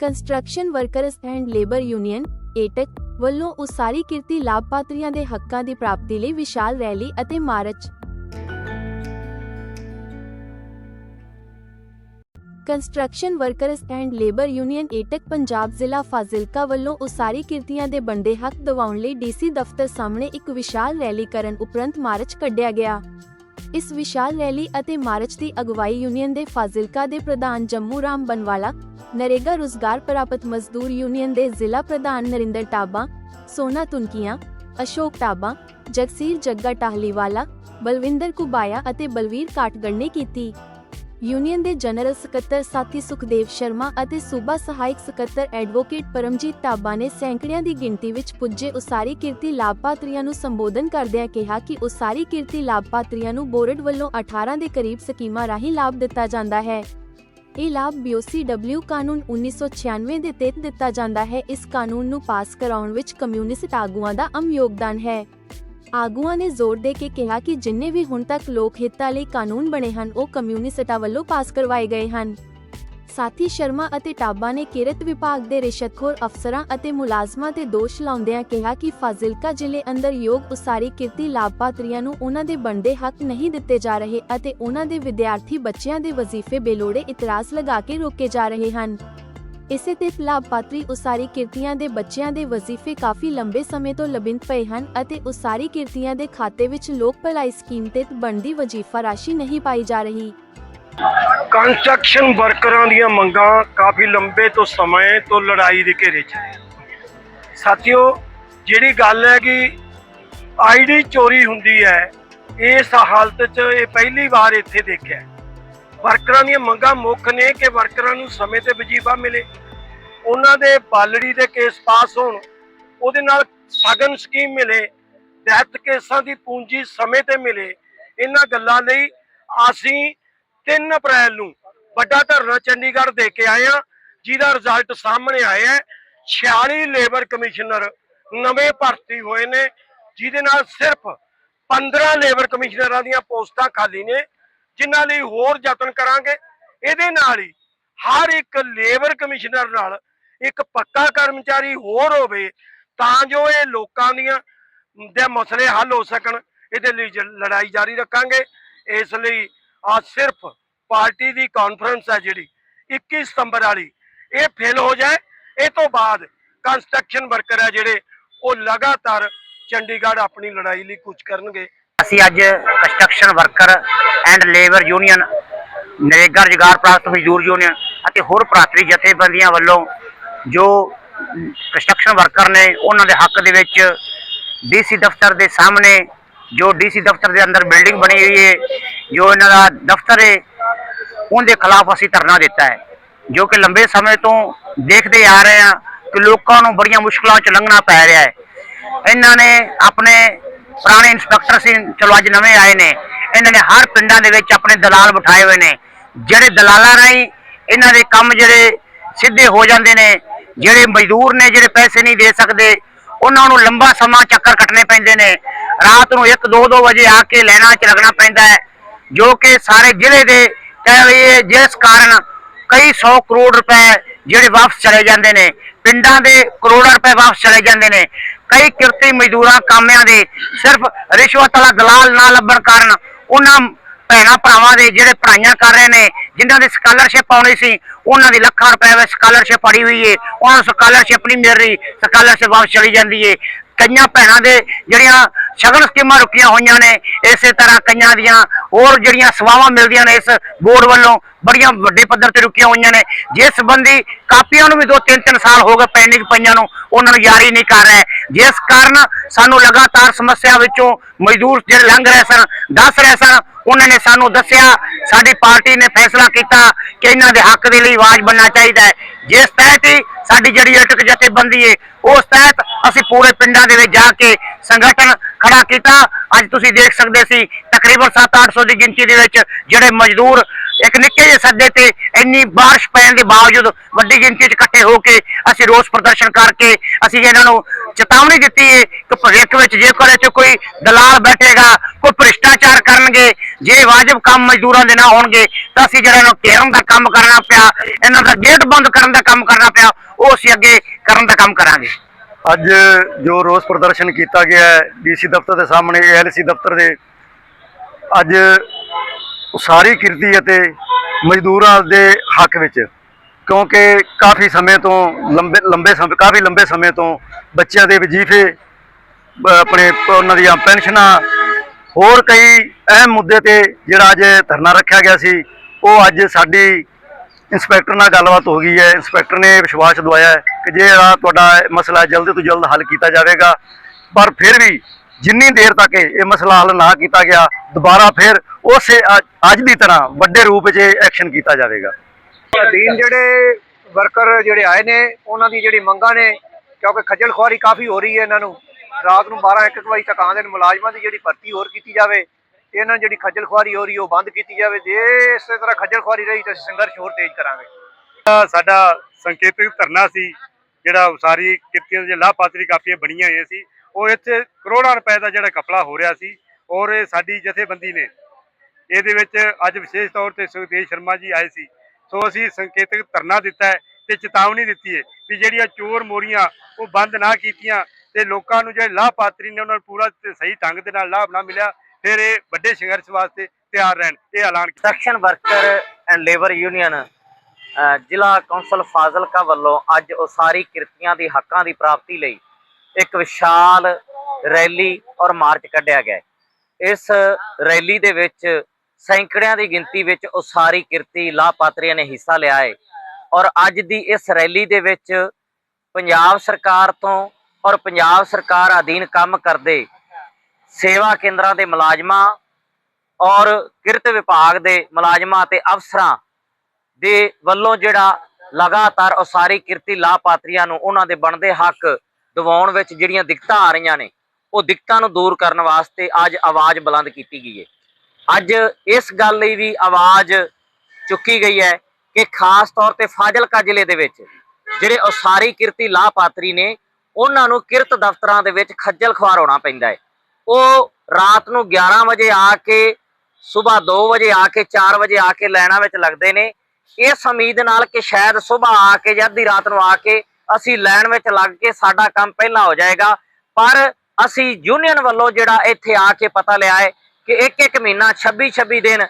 Construction workers and labour union AITUC ਵੱਲੋਂ ਉਸਾਰੀ ਕਿਰਤੀ ਲਾਭਪਾਤਰੀਆਂ ਦੇ ਹੱਕਾਂ ਦੀ ਪ੍ਰਾਪਤੀ ਲਈ ਵਿਸ਼ਾਲ ਰੈਲੀ ਅਤੇ march. Construction workers and labour union AITUC Punjab ਜ਼ਿਲ੍ਹਾ ਫਾਜ਼ਿਲਕਾ ਵੱਲੋਂ ਉਸਾਰੀ ਕਿਰਤੀਆਂ ਦੇ ਬੰਦੇ ਹੱਕ ਦਿਵਾਉਣ ਲਈ ਡੀਸੀ ਦਫ਼ਤਰ ਸਾਹਮਣੇ ਇੱਕ ਵਿਸ਼ਾਲ ਰੈਲੀ ਕਰਨ ਉਪਰੰਤ ਮਾਰਚ ਕੱਢਿਆ ਗਿਆ। ਇਸ ਵਿਸ਼ਾਲ ਰੈਲੀ ਅਤੇ ਮਾਰਚ ਦੀ ਅਗਵਾਈ ਯੂਨੀਅਨ ਦੇ ਫਾਜ਼ਿਲਕਾ ਦੇ ਪ੍ਰਧਾਨ ਜੰਮੂ ਰਾਮ ਬਨਵਾਲਾ, ਨਰੇਗਾ ਰੁਜ਼ਗਾਰ ਪ੍ਰਾਪਤ ਮਜ਼ਦੂਰ ਯੂਨੀਅਨ ਦੇ ਜ਼ਿਲ੍ਹਾ ਪ੍ਰਧਾਨ ਨਰਿੰਦਰ ਟਾਬਾ, ਸੋਨਾ ਤੁਨਕੀਆਂ, ਅਸ਼ੋਕ ਟਾਬਾ, ਜਗਸੀਰ ਜੱਗਾ ਟਾਹਲੀਵਾਲਾ, ਬਲਵਿੰਦਰ ਕੁਬਾਇਆ ਅਤੇ ਬਲਵੀਰ ਕਾਟਗੜ ਨੇ ਕੀਤੀ। ਯੂਨੀਅਨ ਦੇ ਜਨਰਲ ਸਕੱਤਰ ਸਾਥੀ ਸੁਖਦੇਵ ਸ਼ਰਮਾ ਅਤੇ ਸੂਬਾ ਸਹਾਇਕ ਸਕੱਤਰ ਐਡਵੋਕੇਟ ਪਰਮਜੀਤ ਟਾਬਾ ਨੇ ਸੈਂਕੜਿਆਂ ਦੀ ਗਿਣਤੀ ਵਿੱਚ ਪੁੱਜੇ ਉਸਾਰੀ ਕਿਰਤੀ ਲਾਭਪਾਤਰੀਆਂ ਨੂੰ ਸੰਬੋਧਨ ਕਰਦਿਆਂ ਕਿਹਾ ਕਿ ਉਸਾਰੀ ਕਿਰਤੀ ਲਾਭਪਾਤਰੀਆਂ ਨੂੰ ਬੋਰਡ ਵੱਲੋਂ 18 ਦੇ ਕਰੀਬ ਸਕੀਮਾਂ ਰਾਹੀਂ ਲਾਭ ਦਿੱਤਾ ਜਾਂਦਾ ਹੈ। ਇਹ ਲਾਭ BOCW ਕਾਨੂੰਨ 1996 ਦੇ ਤਹਿਤ ਦਿੱਤਾ ਜਾਂਦਾ ਹੈ। ਇਸ ਕਾਨੂੰਨ ਨੂੰ ਪਾਸ ਕਰਾਉਣ ਵਿੱਚ ਕਮਿਊਨਿਸਟ ਆਗੂਆਂ ਦਾ ਅਹਿਮ ਯੋਗਦਾਨ ਹੈ। ਆਗੂਆਂ ਨੇ ਜ਼ੋਰ ਦੇ ਕੇ ਕਿਹਾ ਕਿ ਜਿੰਨੇ ਵੀ ਹੁਣ ਤੱਕ ਲੋਕ ਹਿੱਤਾਂ ਲਈ ਕਾਨੂੰਨ ਬਣੇ ਹਨ, ਉਹ ਕਮਿਊਨਿਸਟਾਂ ਵੱਲੋਂ ਪਾਸ ਕਰਵਾਏ ਗਏ ਹਨ। ਸਾਥੀ ਸ਼ਰਮਾ ਅਤੇ ਟਾਬਾ ਨੇ ਕਿਰਤ ਵਿਭਾਗ ਦੇ ਰਿਸ਼ਵਤਖੋਰ ਅਫਸਰਾਂ ਅਤੇ ਮੁਲਾਜ਼ਮਾਂ ਤੇ ਦੋਸ਼ ਲਾਉਂਦਿਆਂ ਕਿਹਾ ਕਿ ਫਾਜ਼ਿਲਕਾ ਜ਼ਿਲ੍ਹੇ ਅੰਦਰ ਯੋਗ ਉਸਾਰੀ ਕਿਰਤੀ ਲਾਭਪਾਤਰੀਆਂ ਨੂੰ ਉਹਨਾਂ ਦੇ ਬਣਦੇ ਹੱਕ ਨਹੀਂ ਦਿੱਤੇ ਜਾ ਰਹੇ ਅਤੇ ਉਹਨਾਂ ਦੇ ਵਿਦਿਆਰਥੀ ਬੱਚਿਆਂ ਦੇ ਵਜ਼ੀਫੇ ਬੇਲੋੜੇ ਇਤਰਾਜ਼ ਲਗਾ ਕੇ ਰੋਕੇ ਜਾ ਰਹੇ ਹਨ। ਇਸੇ ਤੇ ਲਾਭਪਾਤਰੀ ਉਸਾਰੀ ਕਿਰਤੀਆਂ ਦੇ ਬੱਚਿਆਂ ਦੇ ਵਜ਼ੀਫੇ ਕਾਫੀ ਲੰਬੇ ਸਮੇਂ ਤੋਂ ਲਬਿੰਦ ਪਏ ਹਨ ਅਤੇ ਉਸਾਰੀ ਕਿਰਤੀਆਂ ਦੇ ਖਾਤੇ ਵਿੱਚ ਲੋਕ ਭਲਾਈ ਸਕੀਮ ਤਹਿਤ ਬਣਦੀ ਵਜ਼ੀਫਾ ਰਾਸ਼ੀ ਨਹੀਂ ਪਾਈ ਜਾ ਰਹੀ। ਕੰਸਟਰਕਸ਼ਨ ਵਰਕਰਾਂ ਦੀਆਂ ਮੰਗਾਂ ਕਾਫੀ ਲੰਬੇ ਤੋਂ ਸਮੇਂ ਤੋਂ ਲੜਾਈ ਦੇ ਘੇਰੇ 'ਚ ਸਾਥੀਓ, ਜਿਹੜੀ ਗੱਲ ਹੈ ਕਿ ਆਈਡੀ ਚੋਰੀ ਹੁੰਦੀ ਹੈ, ਇਸ ਹਾਲਤ 'ਚ ਇਹ ਪਹਿਲੀ ਵਾਰ ਇੱਥੇ ਦੇਖਿਆ ਵਰਕਰਾਂ ਦੀਆਂ ਮੰਗਾਂ ਮੁੱਖ ਨੇ ਕਿ ਵਰਕਰਾਂ ਨੂੰ ਸਮੇਂ ਤੇ ਵਜੀਫਾ ਮਿਲੇ। ਉਹਨਾਂ ਦੇ ਬਾਲੜੀ ਦੇ ਕੇਸ ਪਾਸ ਹੋਣ, ਉਹਦੇ ਨਾਲ ਸਗਨ ਸਕੀਮ ਮਿਲੇ ਡੈਥ ਕੇਸਾਂ ਦੀ ਪੂੰਜੀ ਸਮੇਂ ਤੇ ਮਿਲੇ। ਇਹਨਾਂ ਗੱਲਾਂ ਲਈ ਅਸੀਂ 3 ਅਪ੍ਰੈਲ ਨੂੰ ਵੱਡਾ ਧਰਨਾ ਚੰਡੀਗੜ੍ਹ ਦੇ ਕੇ ਆਏ ਆ ਜਿਹਦਾ ਰਿਜ਼ਲਟ ਸਾਹਮਣੇ ਆਇਆ ਹੈ। 46 ਲੇਬਰ ਕਮਿਸ਼ਨਰ ਨਵੇਂ ਭਰਤੀ ਹੋਏ ਨੇ, ਜਿਹਦੇ ਨਾਲ ਸਿਰਫ 15 ਲੇਬਰ ਕਮਿਸ਼ਨਰਾਂ ਦੀਆਂ ਪੋਸਟਾਂ ਖਾਲੀ ਨੇ। ਜਿਨ੍ਹਾਂ ਲਈ ਹੋਰ ਯਤਨ ਕਰਾਂਗੇ, ਇਹਦੇ ਨਾਲ ਹੀ ਹਰ ਇੱਕ ਲੇਬਰ ਕਮਿਸ਼ਨਰ ਨਾਲ ਇੱਕ ਪੱਕਾ ਕਰਮਚਾਰੀ ਹੋਰ ਹੋਵੇ, ਤਾਂ ਜੋ ਇਹ ਲੋਕਾਂ ਦੀਆਂ, ਦੇ ਮਸਲੇ ਹੱਲ ਹੋ ਸਕਣ, ਇਹਦੇ ਲਈ ਜ- ਲੜਾਈ ਜਾਰੀ ਰੱਖਾਂਗੇ। ਇਸ ਲਈ ਆ ਸਿਰਫ ਪਾਰਟੀ ਦੀ ਕਾਨਫਰੰਸ ਹੈ ਜਿਹੜੀ 21 ਸਤੰਬਰ ਵਾਲੀ, ਇਹ ਫੇਲ ਹੋ ਜਾਏ, ਇਹ ਤੋਂ ਬਾਅਦ ਕੰਸਟਰਕਸ਼ਨ ਵਰਕਰ ਹੈ ਜਿਹੜੇ, ਉਹ ਲਗਾਤਾਰ ਚੰਡੀਗੜ੍ਹ ਆਪਣੀ ਲੜਾਈ ਲਈ ਕੁਝ ਕਰਨਗੇ। ਅਸੀਂ ਅੱਜ construction worker and labour union NREGA ਰੁਜ਼ਗਾਰ ਪ੍ਰਾਪਤ ਮਜ਼ਦੂਰ ਯੂਨੀਅਨ ਅਤੇ ਹੋਰ ਪ੍ਰਾਤਰੀ ਜਥੇਬੰਦੀਆਂ ਵੱਲੋਂ ਜੋ ਕੰਸਟਰਕਸ਼ਨ ਵਰਕਰ ਨੇ, ਉਹਨਾਂ ਦੇ ਹੱਕ ਦੇ ਵਿੱਚ ਡੀਸੀ ਦਫ਼ਤਰ ਦੇ ਸਾਹਮਣੇ ਜੋ ਡੀਸੀ ਦਫ਼ਤਰ ਦੇ ਅੰਦਰ ਬਿਲਡਿੰਗ ਬਣੀ ਹੋਈ ਹੈ, ਜੋ ਇਹਨਾਂ ਦਾ ਦਫ਼ਤਰ ਹੈ, ਉਹਦੇ ਖਿਲਾਫ ਅਸੀਂ ਧਰਨਾ ਦਿੱਤਾ ਹੈ। ਜੋ ਕਿ ਲੰਬੇ ਸਮੇਂ ਤੋਂ ਦੇਖਦੇ ਆ ਰਹੇ ਹਾਂ ਕਿ ਲੋਕਾਂ ਨੂੰ ਬੜੀਆਂ ਮੁਸ਼ਕਲਾਂ 'ਚ ਲੰਘਣਾ ਪੈ ਰਿਹਾ ਹੈ। ਇਹਨਾਂ ਨੇ ਆਪਣੇ ਪੁਰਾਣੇ ਇੰਸਪੈਕਟਰ ਸੀ, ਚਲੋ ਅੱਜ ਨਵੇਂ ਆਏ ਨੇ। ਇਹਨਾਂ ਨੇ ਹਰ ਪਿੰਡਾਂ ਦੇ ਵਿੱਚ ਆਪਣੇ ਦਲਾਲ ਬਿਠਾਏ ਹੋਏ ਨੇ। ਜਿਹੜੇ ਦਲਾਲਾਂ ਰਾਹੀਂ ਇਹਨਾਂ ਦੇ ਕੰਮ ਜਿਹੜੇ ਸਿੱਧੇ ਹੋ ਜਾਂਦੇ ਨੇ, ਜਿਹੜੇ ਮਜ਼ਦੂਰ ਨੇ, ਜਿਹੜੇ ਪੈਸੇ ਨਹੀਂ ਦੇ ਸਕਦੇ, ਉਹਨਾਂ ਨੂੰ ਲੰਬਾ ਸਮਾਂ ਚੱਕਰ ਕੱਟਣੇ ਪੈਂਦੇ ਨੇ। ਰਾਤ ਨੂੰ 1-2-2 ਵਜੇ ਆ ਕੇ ਲੈਣਾ ਚ ਲੱਗਣਾ ਪੈਂਦਾ ਹੈ, ਜੋ ਕਿ ਸਾਰੇ ਜ਼ਿਲ੍ਹੇ ਦੇ ਕਹਿ ਲਈਏ ਜਿਸ ਕਾਰਨ ਕਈ 100 ਕਰੋੜ ਰੁਪਏ ਜਿਹੜੇ ਵਾਪਸ ਚਲੇ ਜਾਂਦੇ ਨੇ। ਪਿੰਡਾਂ ਦੇ ਕਰੋੜਾਂ ਰੁਪਏ ਵਾਪਸ ਚਲੇ ਜਾਂਦੇ ਨੇ। ਕਈ ਕਿਰਤੀ ਮਜ਼ਦੂਰਾਂ ਕਾਮਿਆਂ ਦੇ ਸਿਰਫ ਰਿਸ਼ਵਤ ਵਾਲਾ ਦਲਾਲ ਨਾ ਲੱਭਣ ਕਾਰਨ ਉਹਨਾਂ ਭੈਣਾਂ ਭਰਾਵਾਂ ਦੇ ਜਿਹੜੇ ਪੜ੍ਹਾਈਆਂ ਕਰ ਰਹੇ ਨੇ, ਜਿਨ੍ਹਾਂ ਦੀ ਸਕਾਲਰਸ਼ਿਪ ਆਉਣੀ ਸੀ, ਉਹਨਾਂ ਦੀ ਲੱਖਾਂ ਰੁਪਏ ਵਿੱਚ ਸਕਾਲਰਸ਼ਿਪ ਅੜੀ ਹੋਈ ਏ, ਉਹਨਾਂ ਨੂੰ ਸਕਾਲਰਸ਼ਿਪ ਨਹੀਂ ਮਿਲ ਰਹੀ ਸਕਾਲਰਸ਼ਿਪ ਵਾਪਸ ਚਲੀ ਜਾਂਦੀ ਏ। ਕਈਆਂ ਭੈਣਾਂ ਦੇ ਜਿਹੜੀਆਂ ਸ਼ਗਨ ਸਕੀਮਾਂ ਰੁਕੀਆਂ ਹੋਈਆਂ ਨੇ, ਇਸੇ ਤਰ੍ਹਾਂ ਕਈਆਂ ਦੀਆਂ ਹੋਰ ਜਿਹੜੀਆਂ ਸੇਵਾਵਾਂ ਮਿਲਦੀਆਂ ਨੇ, ਇਸ ਬੋਰਡ ਵੱਲੋਂ ਬੜੀਆਂ ਵੱਡੇ ਪੱਧਰ ਤੇ ਰੁਕੀਆਂ ਹੋਈਆਂ ਨੇ। ਜਿਸ ਸੰਬੰਧੀ ਕਾਪੀਆਂ ਨੂੰ ਵੀ ਦੋ, ਤਿੰਨ ਤਿੰਨ ਸਾਲ ਹੋ ਗਏ ਪੈਨਿਕ ਪਈਆਂ ਨੂੰ, ਉਹਨਾਂ ਨੂੰ ਜਾਰੀ ਨਹੀਂ ਕਰ ਰਿਹਾ। ਜਿਸ ਕਾਰਨ ਸਾਨੂੰ ਲਗਾਤਾਰ ਸਮੱਸਿਆ ਵਿੱਚੋਂ ਮਜ਼ਦੂਰ ਜਿਹੜੇ ਲੰਘ ਰਹੇ ਸਨ, ਦੱਸ ਰਹੇ ਸਨ ਉਹਨਾਂ ਨੇ ਸਾਨੂੰ ਦੱਸਿਆ, ਸਾਡੀ ਪਾਰਟੀ ਨੇ ਫੈਸਲਾ ਕੀਤਾ ਕਿ ਇਹਨਾਂ ਦੇ ਹੱਕ ਦੇ ਲਈ ਆਵਾਜ਼ ਬਣਨਾ ਚਾਹੀਦਾ ਹੈ। ਜਿਸ ਤਹਿਤ ਹੀ ਸਾਡੀ ਜਿਹੜੀ ਇਲਟਕ ਜਥੇਬੰਦੀ ਹੈ ਉਸ ਤਹਿਤ ਅਸੀਂ ਪੂਰੇ ਪਿੰਡਾਂ ਦੇ ਵਿੱਚ ਜਾ ਕੇ ਸੰਗਠਨ ਖੜਾ ਕੀਤਾ। ਅੱਜ ਤੁਸੀਂ ਦੇਖ ਸਕਦੇ ਸੀ, ਤਕਰੀਬਨ 7-800 ਦੀ ਗਿਣਤੀ ਦੇ ਵਿੱਚ ਜਿਹੜੇ ਮਜ਼ਦੂਰ ਇੱਕ ਨਿੱਕੇ ਜਿਹੇ ਸੱਦੇ ਤੇ ਇੰਨੀ ਬਾਰਿਸ਼ ਪੈਣ ਦੇ ਬਾਵਜੂਦ ਵੱਡੀ ਗਿਣਤੀ 'ਚ ਇਕੱਠੇ ਹੋ ਕੇ ਅਸੀਂ ਰੋਸ ਪ੍ਰਦਰਸ਼ਨ ਕਰਕੇ ਅਸੀਂ ਇਹਨਾਂ ਨੂੰ ਚੇਤਾਵਨੀ ਦਿੱਤੀ ਹੈ ਕਿ ਭਵਿੱਖ ਵਿੱਚ ਜੇਕਰ ਇੱਥੇ ਕੋਈ ਦਲਾਲ ਬੈਠੇਗਾ, ਕੋਈ ਭ੍ਰਿਸ਼ਟਾਚਾਰ ਜੇ ਵਾਜਬ ਕੰਮ ਮਜ਼ਦੂਰਾਂ ਦੇ ਨਾ ਹੋਣਗੇ, ਤਾਂ ਅਸੀਂ ਜਿਹੜਾ ਇਹਨਾਂ ਨੂੰ ਘੇਰਨ ਦਾ ਕੰਮ ਕਰਨਾ ਪਿਆ, ਇਹਨਾਂ ਦਾ ਗੇਟ ਬੰਦ ਕਰਨ ਦਾ ਕੰਮ ਕਰਨਾ ਪਿਆ, ਉਹ ਅਸੀਂ ਅੱਗੇ ਕਰਨ ਦਾ ਕੰਮ ਕਰਾਂਗੇ। ਅੱਜ ਜੋ ਰੋਸ ਪ੍ਰਦਰਸ਼ਨ ਕੀਤਾ ਗਿਆ ਹੈ, ਡੀਸੀ ਦਫ਼ਤਰ ਦੇ ਸਾਹਮਣੇ ਐਲਸੀ ਦਫ਼ਤਰ ਦੇ, ਅੱਜ ਉਸਾਰੀ ਕਿਰਤੀ ਅਤੇ ਮਜ਼ਦੂਰਾਂ ਦੇ ਹੱਕ ਵਿੱਚ, ਕਿਉਂਕਿ ਕਾਫੀ ਸਮੇਂ ਤੋਂ ਲੰਬੇ ਲੰਬੇ ਸਮੇਂ, ਕਾਫੀ ਲੰਬੇ ਸਮੇਂ ਤੋਂ ਬੱਚਿਆਂ ਦੇ ਵਜ਼ੀਫੇ ਆਪਣੇ, ਉਹਨਾਂ ਦੀਆਂ ਪੈਨਸ਼ਨਾਂ ਹੋਰ ਕਈ ਅਹਿਮ ਮੁੱਦੇ ਤੇ ਜਿਹੜਾ ਅੱਜ ਧਰਨਾ ਰੱਖਿਆ ਗਿਆ ਸੀ, ਉਹ ਅੱਜ ਸਾਡੀ ਇੰਸਪੈਕਟਰ ਨਾਲ ਗੱਲਬਾਤ ਹੋ ਗਈ ਹੈ। ਇੰਸਪੈਕਟਰ ਨੇ ਵਿਸ਼ਵਾਸ ਦਵਾਇਆ ਕਿ ਜਿਹੜਾ ਤੁਹਾਡਾ ਮਸਲਾ ਜਲਦ ਤੋਂ ਜਲਦ ਹੱਲ ਕੀਤਾ ਜਾਵੇਗਾ, ਪਰ ਫਿਰ ਵੀ ਜਿੰਨੀ ਦੇਰ ਤੱਕ ਇਹ ਮਸਲਾ ਹੱਲ ਨਾ ਕੀਤਾ ਗਿਆ, ਦੁਬਾਰਾ ਫਿਰ ਉਸੇ ਅੱਜ ਦੀ ਤਰ੍ਹਾਂ ਵੱਡੇ ਰੂਪ ਵਿੱਚ ਐਕਸ਼ਨ ਕੀਤਾ ਜਾਵੇਗਾ। ਅਧੀਨ ਜਿਹੜੇ ਵਰਕਰ ਜਿਹੜੇ ਆਏ ਨੇ, ਉਹਨਾਂ ਦੀ ਜਿਹੜੀ ਮੰਗਾਂ ਨੇ, ਕਿਉਂਕਿ ਖੱਜਲ ਖੁਆਰੀ ਕਾਫੀ ਹੋ ਰਹੀ ਹੈ ਇਹਨਾਂ ਨੂੰ। ਰਾਤ ਨੂੰ 12 1 ਵਜੇ ਤੱਕ ਆਉਂਦੇ ਨੇ ਮੁਲਾਜ਼ਮਾਂ ਦੀ ਜਿਹੜੀ ਭਰਤੀ ਹੋਰ ਕੀਤੀ ਜਾਵੇ ਇਹਨਾਂ ਨੂੰ ਜਿਹੜੀ ਖੱਜਲ ਖੁਆਰੀ ਹੋ ਰਹੀ ਉਹ ਬੰਦ ਕੀਤੀ ਜਾਵੇ ਜੇ ਇਸੇ ਤਰ੍ਹਾਂ ਖੱਜਲ ਖੁਆਰੀ ਰਹੀ ਤਾਂ ਅਸੀਂ ਸੰਘਰਸ਼ ਹੋਰ ਤੇਜ਼ ਕਰਾਂਗੇ। ਸਾਡਾ ਸੰਕੇਤਿਕ ਧਰਨਾ ਸੀ, ਜਿਹੜਾ ਉਸਾਰੀ ਕਿਰਤੀਆਂ ਦੀਆਂ ਲਾਭਪਾਤਰੀ ਕਾਪੀਆਂ ਬਣੀਆਂ ਹੋਈਆਂ ਸੀ, ਉਹ ਇੱਥੇ ਕਰੋੜਾਂ ਰੁਪਏ ਦਾ ਜਿਹੜਾ ਕਪਲਾ ਹੋ ਰਿਹਾ ਸੀ ਔਰ ਇਹ ਸਾਡੀ ਜਥੇਬੰਦੀ ਨੇ ਇਹਦੇ ਵਿੱਚ ਅੱਜ ਵਿਸ਼ੇਸ਼ ਤੌਰ ਤੇ ਸੁਖਦੇਵ ਸ਼ਰਮਾ ਜੀ ਆਏ ਸੀ। ਸੋ ਅਸੀਂ ਸੰਕੇਤਿਕ ਧਰਨਾ ਦਿੱਤਾ ਹੈ ਤੇ ਚੇਤਾਵਨੀ ਦਿੱਤੀ ਹੈ ਵੀ ਜਿਹੜੀਆਂ ਚੋਰ ਮੋਰੀਆਂ ਉਹ ਬੰਦ ਨਾ ਕੀਤੀਆਂ ਤੇ ਲੋਕਾਂ ਨੂੰ ਜਿਹੜੇ ਲਾਭਪਾਤਰੀ ਨੇ ਉਹਨਾਂ ਨੂੰ ਪੂਰਾ ਤੇ ਸਹੀ ਢੰਗ ਦੇ ਨਾਲ ਲਾਭ ਨਾ ਮਿਲਿਆ, ਫਿਰ ਇਹ ਵੱਡੇ ਸੰਘਰਸ਼ ਵਾਸਤੇ ਤਿਆਰ ਰਹਿਣ, ਇਹ ਐਲਾਨ construction worker and labour union ਜ਼ਿਲ੍ਹਾ ਕੌਂਸਲ ਫਾਜ਼ਿਲਕਾ ਵੱਲੋਂ ਅੱਜ ਉਸਾਰੀ ਕਿਰਤੀਆਂ ਦੇ ਹੱਕਾਂ ਦੀ ਪ੍ਰਾਪਤੀ ਲਈ ਇੱਕ ਵਿਸ਼ਾਲ ਰੈਲੀ ਔਰ ਮਾਰਚ ਕੱਢਿਆ ਗਿਆ ਇਸ ਰੈਲੀ ਦੇ ਵਿੱਚ ਸੈਂਕੜਿਆਂ ਦੀ ਗਿਣਤੀ ਵਿੱਚ ਉਸਾਰੀ ਕਿਰਤੀ ਲਾਭਪਾਤਰੀਆਂ ਨੇ ਹਿੱਸਾ ਲਿਆ ਹੈ। ਔਰ ਅੱਜ ਦੀ ਇਸ ਰੈਲੀ ਦੇ ਵਿੱਚ ਪੰਜਾਬ ਸਰਕਾਰ ਤੋਂ ਔਰ ਪੰਜਾਬ ਸਰਕਾਰ ਅਧੀਨ ਕੰਮ ਕਰਦੇ ਸੇਵਾ ਕੇਂਦਰਾਂ ਦੇ ਮੁਲਾਜ਼ਮਾਂ ਔਰ ਕਿਰਤ ਵਿਭਾਗ ਦੇ ਮੁਲਾਜ਼ਮਾਂ ਤੇ ਅਫਸਰਾਂ ਦੇ ਵੱਲੋਂ ਜਿਹੜਾ ਲਗਾਤਾਰ ਉਸਾਰੀ ਕਿਰਤੀ ਲਾਭਪਾਤਰੀਆਂ ਨੂੰ ਉਹਨਾਂ ਦੇ ਬਣਦੇ ਹੱਕ ਦਿਵਾਉਣ ਵਿੱਚ ਜਿਹੜੀਆਂ ਦਿੱਕਤਾਂ ਆ ਰਹੀਆਂ ਨੇ, ਉਹ ਦਿੱਕਤਾਂ ਨੂੰ ਦੂਰ ਕਰਨ ਵਾਸਤੇ ਅੱਜ ਆਵਾਜ਼ ਬੁਲੰਦ ਕੀਤੀ ਗਈ ਹੈ। ਅੱਜ ਇਸ ਗੱਲ ਲਈ ਵੀ ਆਵਾਜ਼ ਚੁੱਕੀ ਗਈ ਹੈ ਕਿ ਖਾਸ ਤੌਰ ਤੇ ਫਾਜ਼ਿਲਕਾ ਜ਼ਿਲ੍ਹੇ ਦੇ ਵਿੱਚ ਜਿਹੜੇ ਉਸਾਰੀ ਕਿਰਤੀ ਲਾਭਪਾਤਰੀ ਨੇ ਉਹਨਾਂ ਨੂੰ ਕਿਰਤ ਦਫ਼ਤਰਾਂ ਦੇ ਵਿੱਚ ਖੱਜਲ ਖੁਆਰ ਹੋਣਾ ਪੈਂਦਾ ਹੈ। ਉਹ ਰਾਤ ਨੂੰ 11 ਵਜੇ ਆ ਕੇ ਸਵੇਰ 2 ਵਜੇ ਆ ਕੇ 4 ਵਜੇ ਆ ਕੇ ਲਾਈਨਾਂ ਵਿੱਚ ਲੱਗਦੇ ਨੇ। ਇਸ ਉਮੀਦ ਨਾਲ ਕਿ ਸ਼ਾਇਦ ਸਵੇਰ ਆ ਕੇ ਜਾਂ ਅੱਧੀ ਰਾਤ ਨੂੰ ਆ ਕੇ ਅਸੀਂ ਲੈਣ ਵਿੱਚ ਲੱਗ ਕੇ ਸਾਡਾ ਕੰਮ ਪਹਿਲਾਂ ਹੋ ਜਾਏਗਾ। ਪਰ ਅਸੀਂ ਯੂਨੀਅਨ ਵੱਲੋਂ ਜਿਹੜਾ ਇੱਥੇ ਆ ਕੇ ਪਤਾ ਲਿਆ ਹੈ ਕਿ ਇੱਕ ਇੱਕ ਮਹੀਨਾ 26 26 ਦਿਨ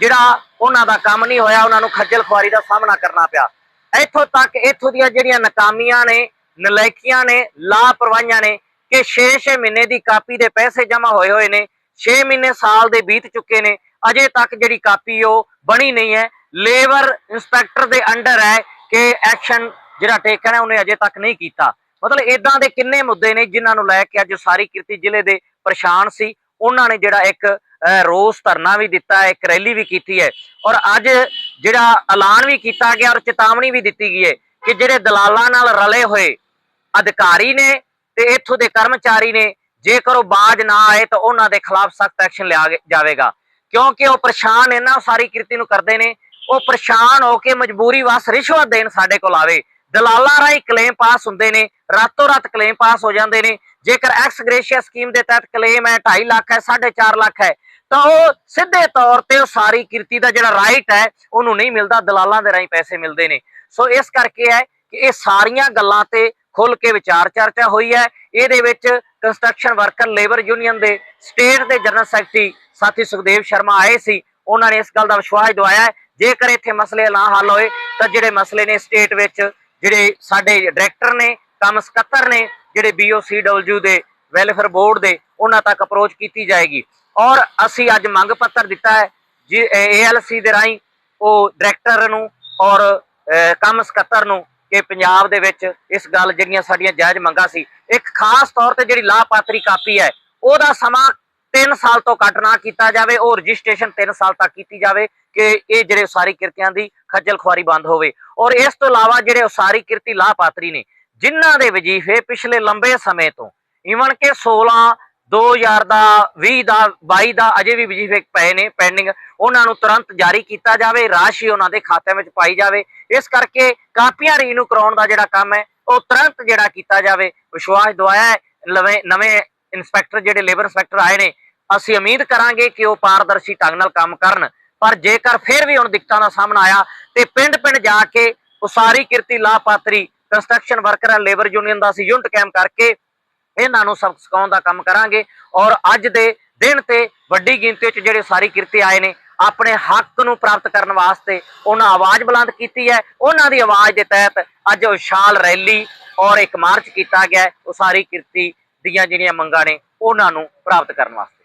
ਜਿਹੜਾ ਉਹਨਾਂ ਦਾ ਕੰਮ ਨਹੀਂ ਹੋਇਆ, ਉਹਨਾਂ ਨੂੰ ਖੱਜਲ ਖੁਆਰੀ ਦਾ ਸਾਹਮਣਾ ਕਰਨਾ ਪਿਆ। ਇੱਥੋਂ ਤੱਕ ਇੱਥੋਂ ਦੀਆਂ ਜਿਹੜੀਆਂ ਨਾਕਾਮੀਆਂ ਨੇ ਨਲਾਇਕੀਆਂ ਨੇ, ਲਾਪਰਵਾਹੀਆਂ ਨੇ ਕਿ 6-6 ਮਹੀਨੇ ਦੀ ਕਾਪੀ ਦੇ ਪੈਸੇ ਜਮ੍ਹਾਂ ਹੋਏ ਹੋਏ ਨੇ 6 ਮਹੀਨੇ ਸਾਲ ਦੇ ਬੀਤ ਚੁੱਕੇ ਨੇ, ਅਜੇ ਤੱਕ ਜਿਹੜੀ ਕਾਪੀ ਉਹ ਬਣੀ ਨਹੀਂ ਹੈ। ਲੇਬਰ ਇੰਸਪੈਕਟਰ ਦੇ ਅੰਡਰ ਹੈ ਕਿ ਐਕਸ਼ਨ ਜਿਹੜਾ ਟੇਕਣ ਹੈ ਉਹਨੇ ਅਜੇ ਤੱਕ ਨਹੀਂ ਕੀਤਾ। ਮਤਲਬ ਇਦਾਂ ਦੇ ਕਿੰਨੇ ਮੁੱਦੇ ਨੇ ਜਿਨ੍ਹਾਂ ਨੂੰ ਲੈ ਕੇ ਅੱਜ ਸਾਰੀ ਕਿਰਤੀ ਜ਼ਿਲ੍ਹੇ ਦੇ ਪਰੇਸ਼ਾਨ ਸੀ। ਉਹਨਾਂ ਨੇ ਜਿਹੜਾ ਇੱਕ ਰੋਸ ਧਰਨਾ ਵੀ ਦਿੱਤਾ ਹੈ ਇੱਕ ਰੈਲੀ ਵੀ ਕੀਤੀ ਹੈ। ਔਰ ਅੱਜ ਜਿਹੜਾ ਐਲਾਨ ਵੀ ਕੀਤਾ ਗਿਆ ਔਰ ਚੇਤਾਵਨੀ ਵੀ ਦਿੱਤੀ ਗਈ ਹੈ ਕਿ ਜਿਹੜੇ ਦਲਾਲਾਂ ਨਾਲ ਰਲੇ ਹੋਏ ਅਧਿਕਾਰੀ ਨੇ ਤੇ ਇੱਥੋਂ ਦੇ ਕਰਮਚਾਰੀ ਨੇ। ਜੇਕਰ ਉਹ ਬਾਜ ਨਾ ਆਏ ਤਾਂ ਉਹਨਾਂ ਦੇ ਖਿਲਾਫ ਸਖਤ ਐਕਸ਼ਨ ਲਿਆ ਜਾਵੇਗਾ। ਕਿਉਂਕਿ ਉਹ ਪਰੇਸ਼ਾਨ ਇਹਨਾਂ ਸਾਰੀ ਕਿਰਤੀ ਨੂੰ ਕਰਦੇ ਨੇ, ਉਹ ਪਰੇਸ਼ਾਨ ਹੋ ਕੇ ਮਜਬੂਰੀ ਵਸ ਰਿਸ਼ਵਤ ਦੇਣ ਸਾਡੇ ਕੋਲ ਆਵੇ। ਦਲਾਲਾਂ ਰਾਹੀਂ ਕਲੇਮ ਪਾਸ ਹੁੰਦੇ ਨੇ, ਰਾਤੋਂ ਰਾਤ ਕਲੇਮ ਪਾਸ ਹੋ ਜਾਂਦੇ ਨੇ। ਜੇਕਰ ਐਕਸ ਗ੍ਰੇਸ਼ੀਆ ਸਕੀਮ ਦੇ ਤਹਿਤ ਕਲੇਮ ਹੈ 2.5 ਲੱਖ ਹੈ 4.5 ਲੱਖ ਹੈ, ਤਾਂ ਉਹ ਸਿੱਧੇ ਤੌਰ ਤੇ ਉਹ ਸਾਰੀ ਕਿਰਤੀ ਦਾ ਜਿਹੜਾ ਰਾਈਟ ਹੈ, ਉਹਨੂੰ ਨਹੀਂ ਮਿਲਦਾ। ਦਲਾਲਾਂ ਦੇ ਰਾਹੀਂ ਪੈਸੇ ਮਿਲਦੇ ਨੇ। ਸੋ ਇਸ ਕਰਕੇ ਹੈ ਕਿ ਇਹ ਸਾਰੀਆਂ ਗੱਲਾਂ ਤੇ ਖੁੱਲ ਕੇ ਵਿਚਾਰ ਚਰਚਾ ਹੋਈ ਹੈ। ਇਹਦੇ ਵਿੱਚ ਕੰਸਟਰਕਸ਼ਨ ਵਰਕਰ ਲੇਬਰ ਯੂਨੀਅਨ ਦੇ ਸਟੇਟ ਦੇ ਜਨਰਲ ਸੈਕਟਰੀ ਸਾਥੀ ਸੁਖਦੇਵ ਸ਼ਰਮਾ ਆਏ ਸੀ। ਉਹਨਾਂ ਨੇ ਇਸ ਗੱਲ ਦਾ ਵਿਸ਼ਵਾਸ ਦਵਾਇਆ ਜੇਕਰ ਇੱਥੇ ਮਸਲੇ ਨਾ ਹੱਲ ਹੋਏ, ਤਾਂ ਜਿਹੜੇ ਮਸਲੇ ਨੇ ਸਟੇਟ ਵਿੱਚ, ਜਿਹੜੇ ਸਾਡੇ ਡਾਇਰੈਕਟਰ ਨੇ, ਕੰਮ ਸਕੱਤਰ ਨੇ, ਜਿਹੜੇ BOCW ਦੇ ਵੈਲਫੇਅਰ ਬੋਰਡ ਦੇ, ਉਹਨਾਂ ਤੱਕ ਅਪਰੋਚ ਕੀਤੀ ਜਾਏਗੀ। ਔਰ ਅਸੀਂ ਅੱਜ ਮੰਗ ਪੱਤਰ ਦਿੱਤਾ ਹੈ, ਜੀ ALC ਦੇ ਰਾਹੀਂ ਉਹ ਡਾਇਰੈਕਟਰ ਨੂੰ ਔਰ ਕੰਮ ਸਕੱਤਰ ਨੂੰ ਕਿ ਪੰਜਾਬ ਦੇ ਵਿੱਚ ਇਸ ਗੱਲ ਜਿਹੜੀਆਂ ਸਾਡੀਆਂ ਜਾਇਜ਼ ਮੰਗਾਂ ਸੀ, ਇੱਕ ਖਾਸ ਤੌਰ ਤੇ ਜਿਹੜੀ ਲਾਭਪਾਤਰੀ ਕਾਪੀ ਹੈ, ਉਹਦਾ ਸਮਾਂ 3 ਸਾਲ ਤੋਂ ਘੱਟ ਨਾ ਕੀਤਾ ਜਾਵੇ, ਉਹ ਰਜਿਸਟ੍ਰੇਸ਼ਨ 3 ਸਾਲ ਤੱਕ ਕੀਤੀ ਜਾਵੇ ਕਿ ਇਹ ਜਿਹੜੇ ਉਸਾਰੀ ਕਿਰਤੀਆਂ ਦੀ ਖੱਜਲ ਖੁਆਰੀ ਬੰਦ ਹੋਵੇ। ਔਰ ਇਸ ਤੋਂ ਇਲਾਵਾ ਜਿਹੜੇ ਉਸਾਰੀ ਕਿਰਤੀ ਲਾਭਪਾਤਰੀ ਨੇ, ਜਿਨ੍ਹਾਂ ਦੇ ਵਜੀਫੇ ਪਿਛਲੇ ਲੰਬੇ ਸਮੇਂ ਤੋਂ, ਈਵਨ ਕਿ 16 2000 ਦਾ 20 ਦਾ 22 ਦਾ ਅਜੇ ਵੀ ਵਜੀਫੇ ਪਏ ਨੇ, ਪੈਂਡਿੰਗ ਉਹਨਾਂ ਨੂੰ ਤੁਰੰਤ ਜਾਰੀ ਕੀਤਾ ਜਾਵੇ, ਰਾਸ਼ੀ ਉਹਨਾਂ ਦੇ ਖਾਤਿਆਂ ਵਿੱਚ ਪਾਈ ਜਾਵੇ। ਇਸ ਕਰਕੇ ਕਾਪੀਆਂ ਰੀਨੂ ਕਰਾਉਣ ਦਾ ਜਿਹੜਾ ਕੰਮ ਹੈ, ਉਹ ਤੁਰੰਤ ਜਿਹੜਾ ਕੀਤਾ ਜਾਵੇ। ਵਿਸ਼ਵਾਸ ਦਵਾਇਆ ਹੈ, ਲਵੇਂ ਨਵੇਂ ਇੰਸਪੈਕਟਰ ਜਿਹੜੇ ਲੇਬਰ ਇੰਸਪੈਕਟਰ ਆਏ ਨੇ, ਅਸੀਂ ਉਮੀਦ ਕਰਾਂਗੇ ਕਿ ਉਹ ਪਾਰਦਰਸ਼ੀ ਢੰਗ ਨਾਲ ਕੰਮ ਕਰਨ। ਪਰ ਜੇਕਰ ਫਿਰ ਵੀ ਹੁਣ ਦਿੱਕਤਾਂ ਦਾ ਸਾਹਮਣਾ ਆਇਆ, ਤੇ ਪਿੰਡ ਪਿੰਡ ਜਾ ਕੇ ਉਸਾਰੀ ਕਿਰਤੀ ਲਾਭਪਾਤਰੀ ਕੰਸਟਰਕਸ਼ਨ ਵਰਕਰ ਲੇਬਰ ਯੂਨੀਅਨ ਦਾ ਅਸੀਂ ਯੂਨਿਟ ਕੈਂਪ ਕਰਕੇ ਇਹਨਾਂ ਨੂੰ ਸਬਕ ਸਿਖਾਉਣ ਦਾ ਕੰਮ ਕਰਾਂਗੇ। ਔਰ ਅੱਜ ਦੇ ਦਿਨ ਤੇ ਵੱਡੀ ਗਿਣਤੀ ਵਿੱਚ ਜਿਹੜੇ ਸਾਰੀ ਕਿਰਤੀ ਆਏ ਨੇ ਆਪਣੇ ਹੱਕ ਨੂੰ ਪ੍ਰਾਪਤ ਕਰਨ ਵਾਸਤੇ ਉਹਨਾਂ ਆਵਾਜ਼ ਬੁਲੰਦ ਕੀਤੀ ਹੈ। ਉਹਨਾਂ ਦੀ ਆਵਾਜ਼ ਦੇ ਤਹਿਤ ਅੱਜ ਵਿਸ਼ਾਲ ਰੈਲੀ ਔਰ ਇੱਕ ਮਾਰਚ ਕੀਤਾ ਗਿਆ ਹੈ। ਉਸਾਰੀ ਕਿਰਤੀ ਦੀਆਂ ਜਿਹੜੀਆਂ ਮੰਗਾਂ ਨੇ, ਉਹਨਾਂ ਨੂੰ ਪ੍ਰਾਪਤ ਕਰਨ ਵਾਸਤੇ।